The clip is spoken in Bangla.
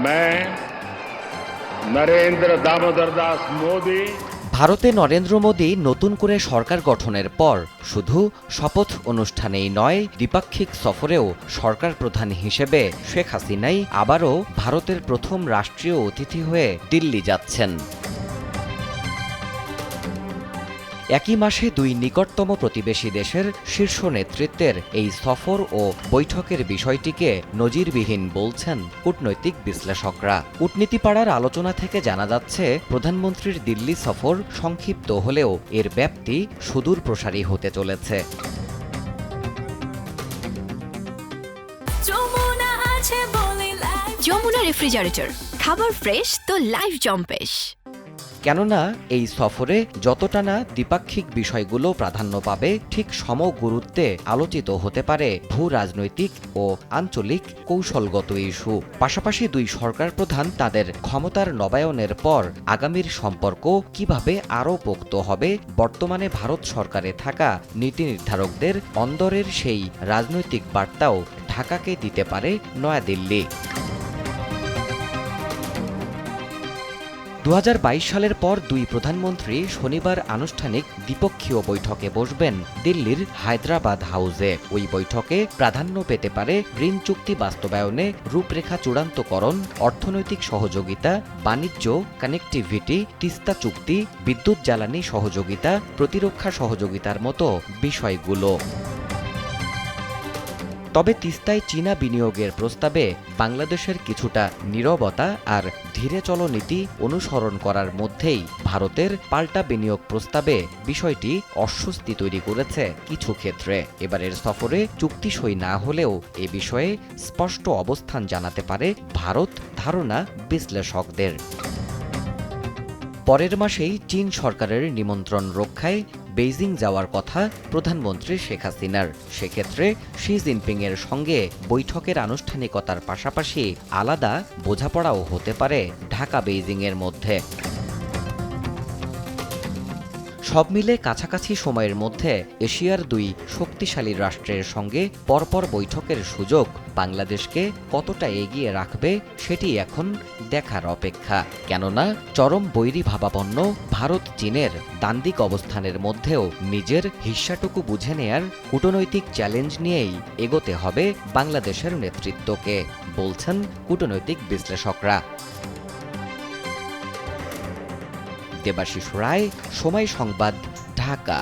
मैं मैं नरेंद्र दामोदर दास मोदी ভারতে নরেন্দ্র মোদী নতুন করে সরকার গঠনের পর শুধু শপথ অনুষ্ঠানেই নয় দ্বিপাক্ষিক সফরেও সরকার প্রধান হিসেবে শেখ হাসিনাই আবারও ভারতের প্রথম রাষ্ট্রীয় অতিথি হয়ে দিল্লি যাচ্ছেন একই মাসে দুই নিকটতম প্রতিবেশী দেশের শীর্ষ নেতৃত্বের এই সফর ও বৈঠকের বিষয়টিকে নজিরবিহীন বলছেন কূটনৈতিক বিশ্লেষকরা। কূটনীতিপাড়ার আলোচনা থেকে জানা যাচ্ছে প্রধানমন্ত্রীর দিল্লি সফর সংক্ষিপ্ত হলেও এর ব্যাপ্তি সুদূর প্রসারী হতে চলেছে। যমুনা রেফ্রিজারেটর। খাবার ফ্রেশ তো লাইফ জম্পেশ কেননা এই সফরে যতটা না দ্বিপাক্ষিক বিষয়গুলো প্রাধান্য পাবে, ঠিক সম গুরুত্বে আলোচিত হতে পারে ভূ রাজনৈতিক ও আঞ্চলিক কৌশলগত ইস্যু। পাশাপাশি দুই সরকার প্রধান তাদের ক্ষমতার নবায়নের পর আগামীর সম্পর্ক কীভাবে আরও পোক্ত হবে, বর্তমানে ভারত সরকারে থাকা নীতি নির্ধারকদের অন্দরের সেই রাজনৈতিক বার্তাও ঢাকাকে দিতে পারে নয়াদিল্লি। দু হাজার বাইশ সালের পর দুই প্রধানমন্ত্রী শনিবার আনুষ্ঠানিক দ্বিপক্ষীয় বৈঠকে বসবেন দিল্লির হায়দ্রাবাদ হাউসে। ওই বৈঠকে প্রাধান্য পেতে পারে ঋণ চুক্তি বাস্তবায়নে রূপরেখা চূড়ান্তকরণ, অর্থনৈতিক সহযোগিতা, বাণিজ্য, কানেক্টিভিটি, তিস্তা চুক্তি, বিদ্যুৎ জ্বালানি সহযোগিতা, প্রতিরক্ষা সহযোগিতার মতো বিষয়গুলো। তবে তিস্তায় চীনা বিনিয়োগের প্রস্তাবে বাংলাদেশের কিছুটা নীরবতা আর ধীরে চলো নীতি অনুসরণ করার মধ্যেই ভারতের পাল্টা বিনিয়োগ প্রস্তাবে বিষয়টি অস্বস্তি তৈরি করেছে কিছু ক্ষেত্রে। এবারের সফরে চুক্তি সই না হলেও এ বিষয়ে স্পষ্ট অবস্থান জানাতে পারে ভারত ধারণা বিশ্লেষকদের। পরের মাসেই চীন সরকারের নিমন্ত্রণ রক্ষায় বেইজিং যাওয়ার কথা প্রধানমন্ত্রী শেখ হাসিনার। সেক্ষেত্রে শি জিনপিংয়ের সঙ্গে বৈঠকের আনুষ্ঠানিকতার পাশাপাশি আলাদা বোঝাপড়াও হতে পারে ঢাকা বেইজিংয়ের মধ্যে। সব মিলে কাছাকাছি সময়ের মধ্যে এশিয়ার দুই শক্তিশালী রাষ্ট্রের সঙ্গে পরপর বৈঠকের সুযোগ বাংলাদেশকে কতটা এগিয়ে রাখবে সেটি এখন দেখার অপেক্ষা। কেননা, চরম বৈরী ভাবাপন্ন ভারত চীনের দান্দিক অবস্থানের মধ্যেও নিজের হিস্সাটুকু বুঝে নেয়ার কূটনৈতিক চ্যালেঞ্জ নিয়েই এগোতে হবে বাংলাদেশের নেতৃত্বকে, বলছেন কূটনৈতিক বিশ্লেষকরা। দেবাশিস রায় সময় সংবাদ ঢাকা।